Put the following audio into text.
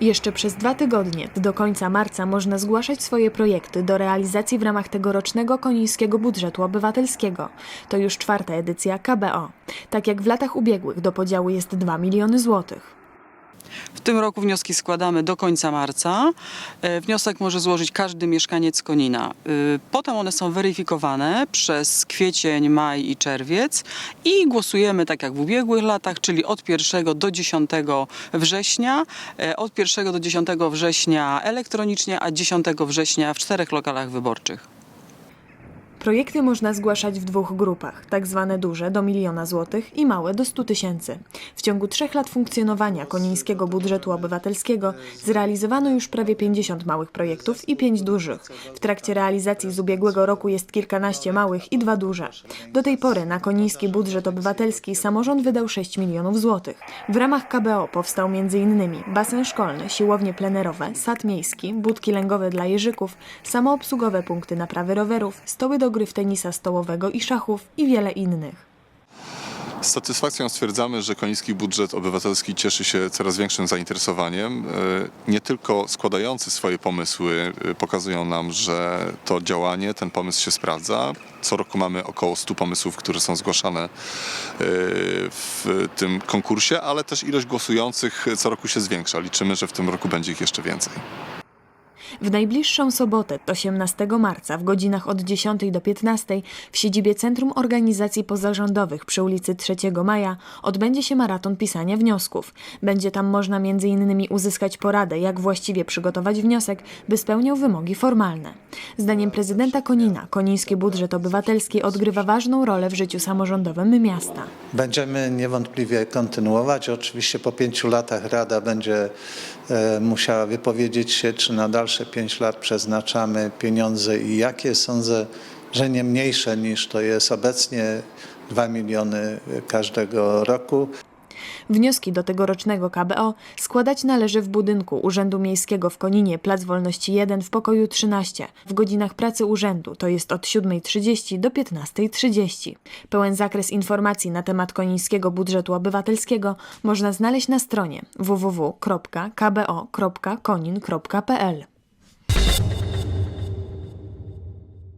Jeszcze przez dwa tygodnie, do końca marca, można zgłaszać swoje projekty do realizacji w ramach tegorocznego konińskiego budżetu obywatelskiego. To już czwarta edycja KBO. Tak jak w latach ubiegłych, do podziału jest 2 miliony złotych. W tym roku wnioski składamy do końca marca. E, Wniosek może złożyć każdy mieszkaniec Konina. E, Potem one są weryfikowane przez kwiecień, maj i czerwiec i głosujemy tak jak w ubiegłych latach, czyli od 1 do 10 września. E, Od 1 do 10 września elektronicznie, a 10 września w czterech lokalach wyborczych. Projekty można zgłaszać w dwóch grupach, tak zwane duże do miliona złotych i małe do 100 tysięcy. W ciągu trzech lat funkcjonowania konińskiego budżetu obywatelskiego zrealizowano już prawie 50 małych projektów i 5 dużych. W trakcie realizacji z ubiegłego roku jest kilkanaście małych i dwa duże. Do tej pory na koniński budżet obywatelski samorząd wydał 6 milionów złotych. W ramach KBO powstał m.in. basen szkolny, siłownie plenerowe, sad miejski, budki lęgowe dla jeżyków, samoobsługowe punkty naprawy rowerów, stoły do gry w tenisa stołowego i szachów i wiele innych. Z satysfakcją stwierdzamy, że koniński budżet obywatelski cieszy się coraz większym zainteresowaniem. E, Nie tylko składający swoje pomysły e, pokazują nam, że to działanie, ten pomysł się sprawdza. Co roku mamy około 100 pomysłów, które są zgłaszane e, w tym konkursie, ale też ilość głosujących co roku się zwiększa. Liczymy, że w tym roku będzie ich jeszcze więcej. W najbliższą sobotę, 18 marca, w godzinach od 10 do 15 w siedzibie Centrum Organizacji Pozarządowych przy ulicy 3 Maja odbędzie się maraton pisania wniosków. Będzie tam można m.in. uzyskać poradę, jak właściwie przygotować wniosek, by spełniał wymogi formalne. Zdaniem prezydenta Konina, koniński budżet obywatelski odgrywa ważną rolę w życiu samorządowym miasta. Będziemy niewątpliwie kontynuować. Oczywiście po pięciu latach Rada będzie e, musiała wypowiedzieć się, czy na dalsze pięć lat przeznaczamy pieniądze i jakie. Sądzę, że nie mniejsze niż to jest obecnie 2 miliony każdego roku. Wnioski do tegorocznego KBO składać należy w budynku Urzędu Miejskiego w Koninie, Plac Wolności 1 w pokoju 13, w godzinach pracy urzędu, to jest od 7.30 do 15.30. Pełen zakres informacji na temat konińskiego budżetu obywatelskiego można znaleźć na stronie www.kbo.konin.pl.